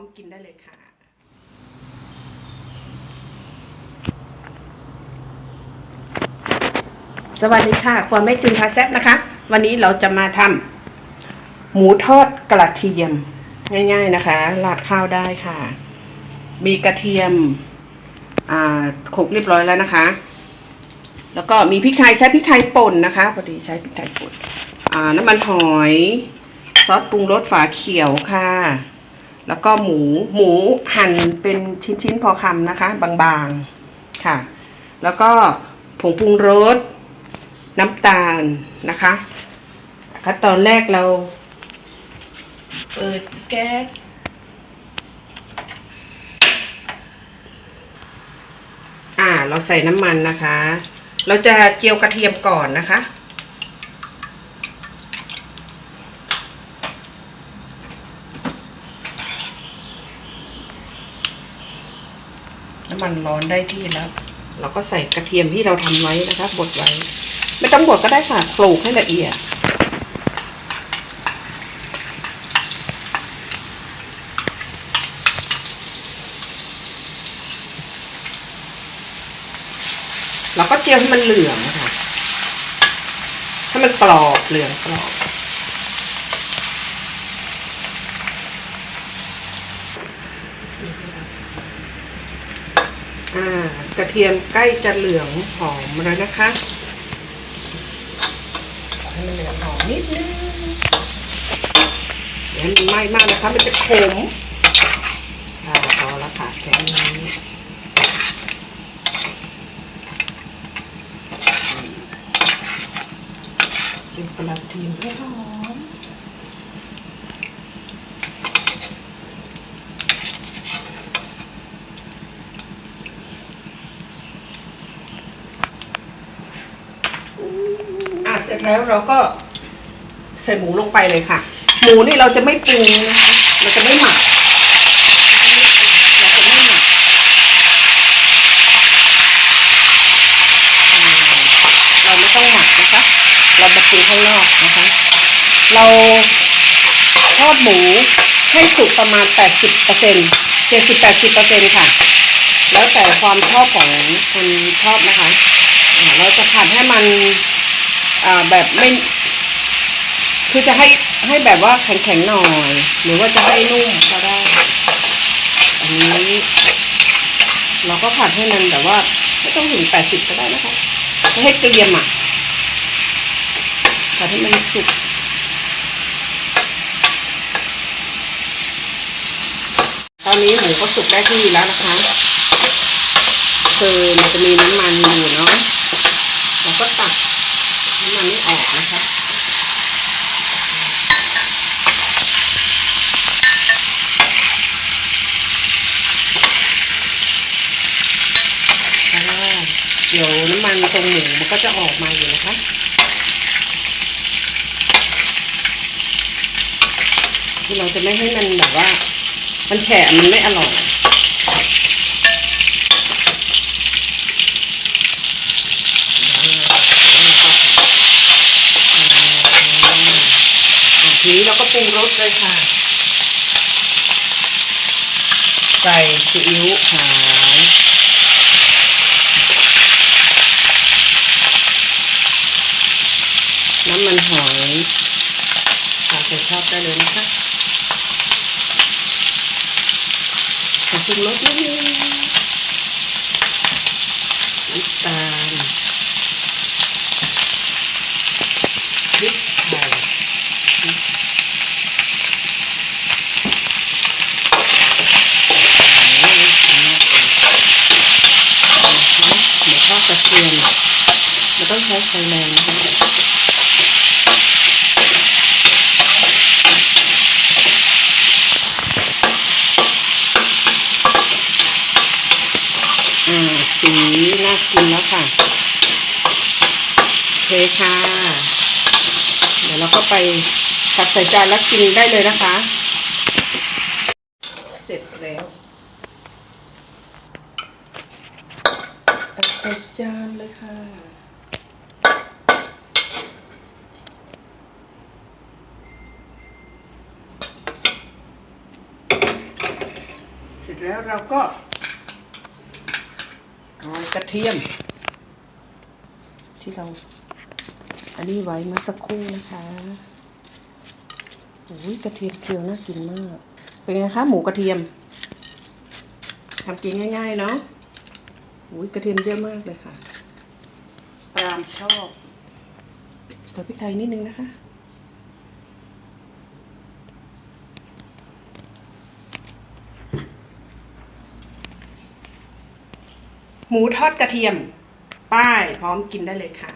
มกินได้เลยค่ะ สวัสดีค่ะควรไม่จุนพาแซบนะคะ วันนี้เราจะมาทำหมูทอดกระเทียม ง่าย ๆนะคะ ราดข้าวได้ค่ะ มีกระเทียม อ่าโขลกเรียบร้อยแล้วนะคะแล้วก็มีพริกไทยใช้พริกไทยป่นนะคะพอดีใช้พริกไทยป่นอ่าน้ำมันหอย ซอสปรุงรสฝาเขียวค่ะ แล้วก็หมูหมูหั่นเป็นชิ้นๆพอคำนะคะ บางๆค่ะ แล้วก็ผงปรุงรสน้ำตาลนะคะขั้นตอนแรกเราเปิดแก๊สอ่า เราใส่น้ำมันนะคะ เราจะเจียวกระเทียมก่อนนะคะ น้ำมันร้อนได้ที่แล้วเราก็ใส่กระเทียมที่เราทำไว้นะคะบดไว้ ไม่ต้องบดก็ได้ค่ะโขลกให้ละเอียดเราก็เจียวให้มันเหลืองค่ะให้มันกรอบเหลืองกรอบ อ่า กระเทียมใกล้จะเหลืองหอมแล้วนะคะให้มันเหลืองหอมนิดนึงอย่าให้มันไหม้มากนะคะ มันจะขมค่ะพอแล้วค่ะแค่นี้ชิมกระเทียมให้หอม อะ เสร็จแล้วเราก็ใส่หมูลงไปเลยค่ะ หมูนี่เราจะไม่ปรุงนะคะเราจะไม่หมักเราจะไม่หมักเราไม่ต้องหมักนะคะ เรามาปรุงข้างนอกนะคะ เราทอดหมูให้สุกประมาณ 80เปอร์เจ็ดสิบแปดสิบเปอร์เซ็นค่ะ แล้วแต่ความชอบของคนชอบนะคะ เราจะผัดให้มัน อ่าแบบไม่ คือจะให้ให้แบบว่าแข็งๆหน่อย หรือว่าจะให้นุ่มก็ได้ อันนี้ เราก็ผัดให้มันแบบว่าไม่ต้องถึงแปดสิบก็ได้นะคะให้เกรียมอะผัดให้มันสุกตอนนี้หมูก็สุกได้ที่แล้วนะคะคือมันจะมีน้ำมันอยู่เนาะเราก็ตัก น้ำมันนี้ออกนะคะเพราะว่าเดี๋ยวน้ำมันตรงหมูมันก็จะออกมาอยู่นะคะที่เราจะไม่ให้มันแบบว่า มันแฉะมันไม่อร่อย อะ ทีนี้เราก็ปรุงรสเลยค่ะ ใส่ซีอิ๊วขาวน้ำมันหอยตามใจชอบได้เลยนะคะปรุงรสนิดนึงน้ำตาลพริกไทย หมูทอดกระเทียมมัน ต้องใช้ไฟแรงนะคะอ่าสีน่ากินแล้วค่ะเคค่ะ เดี๋ยวเราก็ไปตักใส่จานแล้วกินได้เลยนะคะ เสร็จแล้วตักใส่จานเลยค่ะ ร็จแล้วเราก็โรยกระเทียม ที่เรา อันนี้ไว้เมื่อสักครู่นะคะโอ้ยกระเทียมเจียวน่ากินมาก เป็นไงคะหมูกระเทียมทำกินง่ายๆเนาะโอ้ยกระเทียมเยอะมากเลยค่ะตามชอบใส่พริกไทยนิดนึงนะคะ หมูทอดกระเทียม ป้ายพร้อมกินได้เลยค่ะ